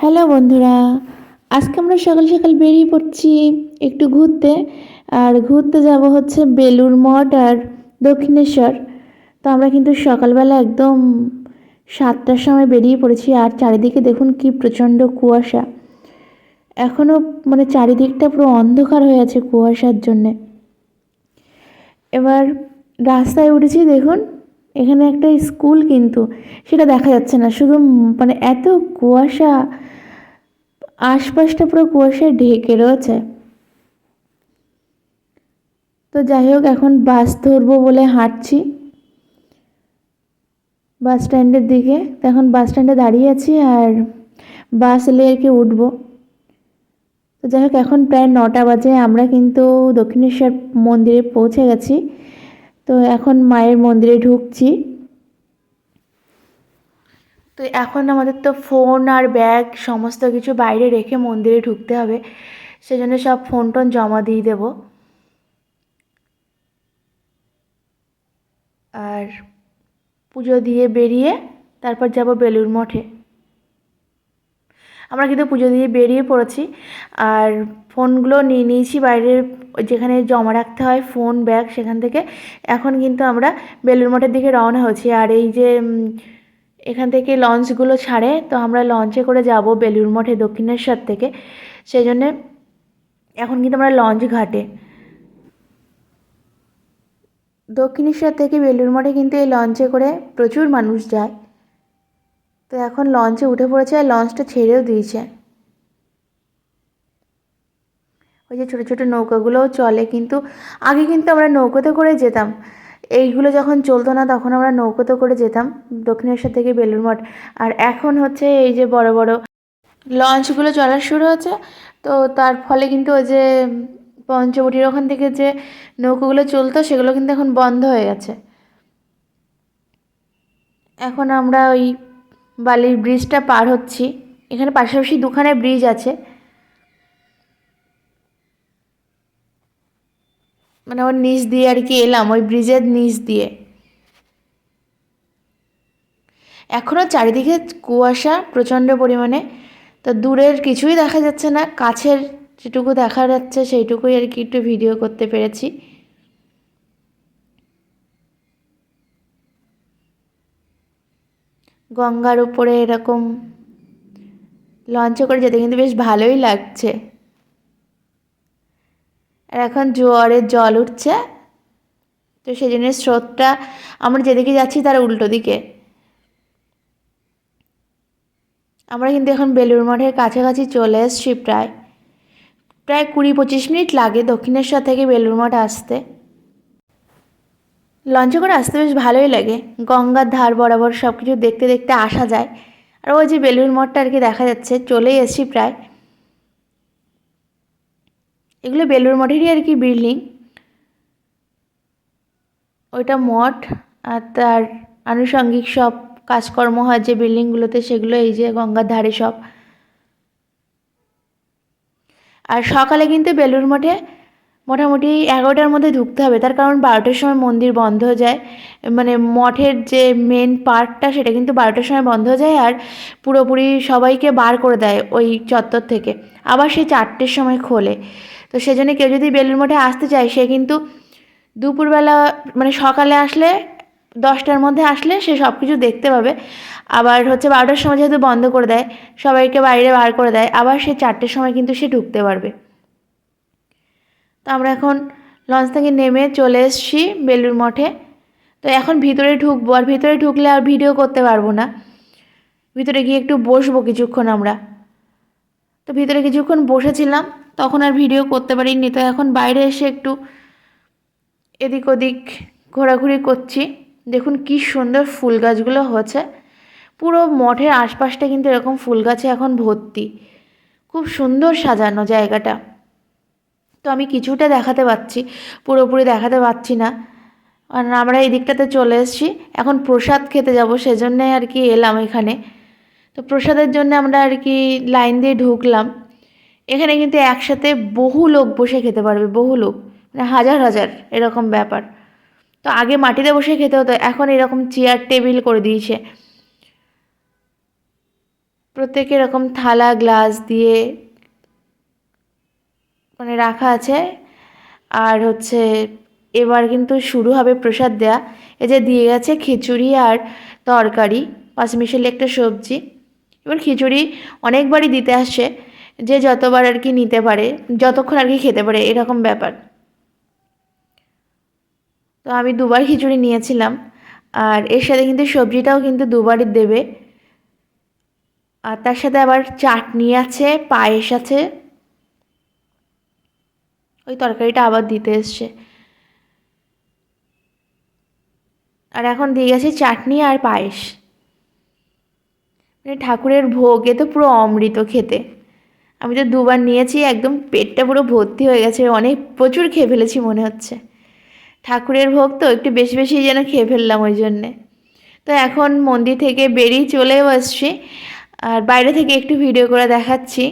Hello বন্ধুরা, আজকে আমরা সকাল সকাল বেরিয়ে পড়ছি একটু ঘুরতে, আর ঘুরতে যাব হচ্ছে বেলুর মঠ আর দক্ষিণেশ্বর। তো আমরা কিন্তু সকালবেলা একদম সাতটার সময় বেরিয়ে পড়েছি, আর চারিদিকে দেখুন কি প্রচণ্ড কুয়াশা। এখনও মানে চারিদিকটা পুরো অন্ধকার হয়ে আছে কুয়াশার জন্যে। এবার রাস্তায় উঠেছি দেখুন এখানে একটা স্কুল কিন্তু, সেটা দেখা যাচ্ছে না। শুধু মানে এত কুয়াশা, আশপাশটা পুরো কুয়াশায় ঢেকে রয়েছে। তো যাই হোক, এখন বাস ধরবো বলে হাঁটছি। বাস স্ট্যান্ডের দিকে। এখন বাস স্ট্যান্ডে দাঁড়িয়ে আছি আর বাস এলে আর কি উঠবো। তো যাই হোক, এখন প্রায় নটা বাজে। আমরা কিন্তু দক্ষিণেশ্বর মন্দিরে পৌঁছে গেছি। তো এখন মায়ের মন্দিরে ঢুকছি। তো এখন আমাদের তো ফোন আর ব্যাগ সমস্ত কিছু বাইরে রেখে মন্দিরে ঢুকতে হবে। সেজন্য সব ফোন টোন জমা দিয়ে দেব। আর পুজো দিয়ে বেরিয়ে তারপর যাব বেলুর মঠে। আমরা কিন্তু পুজো দিয়ে বেরিয়ে পড়েছি। আর ফোনগুলো নিয়ে নিয়েছি বাইরের যেখানে জমা রাখতে হয় ফোন, ব্যাগ, সেখান থেকে। এখন কিন্তু আমরা বেলুর মঠের দিকে রওনা হচ্ছি আর এই যে এখান থেকে লঞ্চগুলো ছাড়ে, তো আমরা লঞ্চে করে যাব বেলুর মঠে দক্ষিণেশ্বর থেকে। সেই জন্যে এখন কিন্তু আমরা লঞ্চ ঘাটে। দক্ষিণেশ্বর থেকে বেলুর মঠে কিন্তু এই লঞ্চে করে প্রচুর মানুষ যায়। তো এখন লঞ্চে উঠে পড়েছে আর লঞ্চটা ছেড়েও দিয়েছে। ওই যে ছোটো ছোটো নৌকাগুলোও চলে কিন্তু আগে কিন্তু আমরা নৌকোতে করে যেতাম। এইগুলো যখন চলতো না তখন আমরা নৌকোতে করে যেতাম দক্ষিণেশ্বর থেকে বেলুর মঠ। আর এখন হচ্ছে এই যে বড় বড় লঞ্চগুলো চলা শুরু হচ্ছে তো তার ফলে কিন্তু ওই যে পঞ্চবটির ওখান থেকে যে নৌকোগুলো চলতো সেগুলো কিন্তু এখন বন্ধ হয়ে গেছে। এখন আমরা ওই বালির ব্রিজটা পার হচ্ছি। এখানে পাশাপাশি দুখানে ব্রিজ আছে। মানে ওর নিচ দিয়ে আর কি এলাম, ওই ব্রিজের নিচ দিয়ে। এখনও চারিদিকে কুয়াশা প্রচণ্ড পরিমাণে, তো দূরের কিছুই দেখা যাচ্ছে না। কাছের যেটুকু দেখা যাচ্ছে সেইটুকুই আর কি একটু ভিডিও করতে পেরেছি। গঙ্গার উপরে এরকম লঞ্চে করে যেতে কিন্তু বেশ ভালোই লাগছে। আর এখন জোয়ারের জল উঠছে, তো সেই জন্য স্রোতটা, আমরা যেদিকে যাচ্ছি তার উল্টো দিকে। আমরা কিন্তু এখন বেলুর মঠের কাছাকাছি চলে এসছি প্রায় প্রায় কুড়ি পঁচিশ মিনিট লাগে দক্ষিণেশ্বর থেকে বেলুর মঠ আসতে। লঞ্চে করে আসতে বেশ ভালোই লাগে। গঙ্গার ধার বরাবর সব কিছু দেখতে দেখতে আসা যায়। আর ওই যে বেলুর মঠটা আর কি দেখা যাচ্ছে, চলেই এসছি প্রায়। এগুলো বেলুর মঠেরই আর কি বিল্ডিং ওইটা মঠ আর তার আনুষঙ্গিক সব কাজকর্ম হয় যে বিল্ডিংগুলোতে সেগুলো এই যে গঙ্গার ধারে সব। আর সকালে কিন্তু বেলুর মঠে মোটামুটি এগারোটার মধ্যে ঢুকতে হবে। তার কারণ বারোটার সময় মন্দির বন্ধ হয়ে যায়। মানে মঠের যে মেন পার্টটা সেটা কিন্তু বারোটার সময় বন্ধ হয়ে যায় আর পুরোপুরি সবাইকে বার করে দেয় ওই চত্বর থেকে। আবার সে চারটের সময় খোলে। তো সেজন্য কেউ যদি বেলুর মঠে আসতে চায়, সে কিন্তু দুপুরবেলা মানে সকালে আসলে, দশটার মধ্যে আসলে সে সব কিছু দেখতে পাবে। আবার হচ্ছে বারোটার সময় যেহেতু বন্ধ করে দেয়, সবাইকে বাইরে বার করে দেয়, আবার সে চারটের সময় কিন্তু সে ঢুকতে পারবে। তো আমরা এখন লঞ্চ থেকে নেমে চলে এসেছি বেলুর মঠে। তো এখন ভিতরে ঢুকবো, আর ভিতরে ঢুকলে আর ভিডিও করতে পারব না। ভিতরে গিয়ে একটু বসবো কিছুক্ষণ আমরা। তো ভিতরে কিছুক্ষণ বসেছিলাম, তখন আর ভিডিও করতে পারিনি। তো এখন বাইরে এসে একটু এদিক ওদিক ঘোরাঘুরি করছি। দেখুন কি সুন্দর ফুল গাছগুলো হচ্ছে। পুরো মঠের আশপাশটা কিন্তু এরকম ফুল গাছে এখন ভর্তি। খুব সুন্দর সাজানো জায়গাটা। তো আমি কিছুটা দেখাতে পাচ্ছি, পুরোপুরি দেখাতে পাচ্ছি না। কারণ আমরা এই দিকটাতে চলে এসেছি। এখন প্রসাদ খেতে যাব, সেজন্যে আর কি এলাম এখানে। তো প্রসাদের জন্য আমরা আর কি লাইন দিয়ে ঢুকলাম। এখানে কিন্তু একসাথে বহু লোক বসে খেতে পারবে, বহু লোক। মানে হাজার হাজার, এরকম ব্যাপার। তো আগে মাটিতে বসে খেতে হতো, এখন এরকম চেয়ার, টেবিল করে দিয়েছে। প্রত্যেকে এরকম থালা, গ্লাস দিয়ে মানে রাখা আছে। আর হচ্ছে এবার কিন্তু শুরু হবে প্রসাদ দেয়া। এই যে দিয়ে গেছে খিচুড়ি আর তরকারি পাঁচমিশালি একটা সবজি। এবার খিচুড়ি অনেকবারই দিতে আসে, যে যতবার আর কি নিতে পারে, যতক্ষণ আর কি খেতে পারে, এরকম ব্যাপার। তো আমি দুবার খিচুড়ি নিয়েছিলাম, আর এর সাথে কিন্তু সবজিটাও কিন্তু দুবারই দেবে। আর তার সাথে আবার চাটনি আছে, পায়েস আছে। ওই তরকারিটা আবার দিতে এসছে। আর এখন দিয়ে গেছে চাটনি আর পায়েস। মানে ঠাকুরের ভোগ, এ তো পুরো অমৃত খেতে। আমি তো দুবার নিয়েছি, একদম পেটটা পুরো ভর্তি হয়ে গেছে, অনেক প্রচুর খেয়ে ফেলেছি মনে হচ্ছে। ঠাকুরের ভোগ তো একটু বেশি বেশি যেন খেয়ে ফেললাম ওই জন্যে। তো এখন মন্দির থেকে বেরিয়ে চলেও আসছি, আর বাইরে থেকে একটু ভিডিও করে দেখাচ্ছি।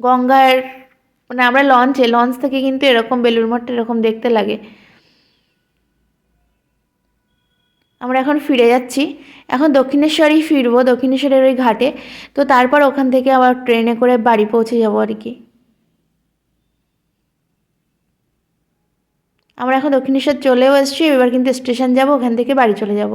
গঙ্গার মানে আমরা লঞ্চে লঞ্চ থেকে কিন্তু এরকম বেলুর মঠটা এরকম দেখতে লাগে। আমরা এখন ফিরে যাচ্ছি। এখন দক্ষিণেশ্বরেই ফিরবো, দক্ষিণেশ্বরের ওই ঘাটে। তো তারপর ওখান থেকে আবার ট্রেনে করে বাড়ি পৌঁছে যাব আর কি। আমরা এখন দক্ষিণেশ্বর চলেও এসেছি, এবার কিন্তু স্টেশন যাব, ওখান থেকে বাড়ি চলে যাব।